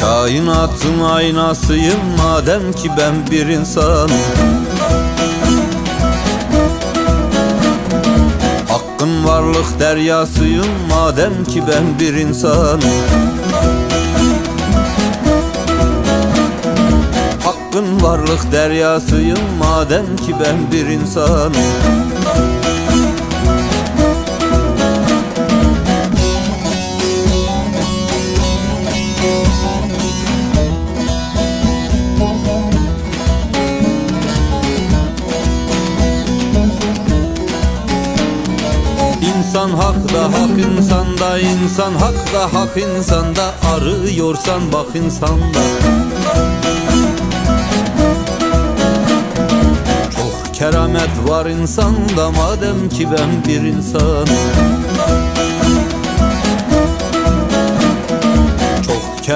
Kainatın aynasıyım madem ki ben bir insan. Hakkın varlık deryasıyım madem ki ben bir insan. Hakkın varlık deryasıyım madem ki ben bir insan İnsan hakta hak insanda insan hakta hak insanda arıyorsan bak insanda Çok keramet var insanda madem ki ben bir insan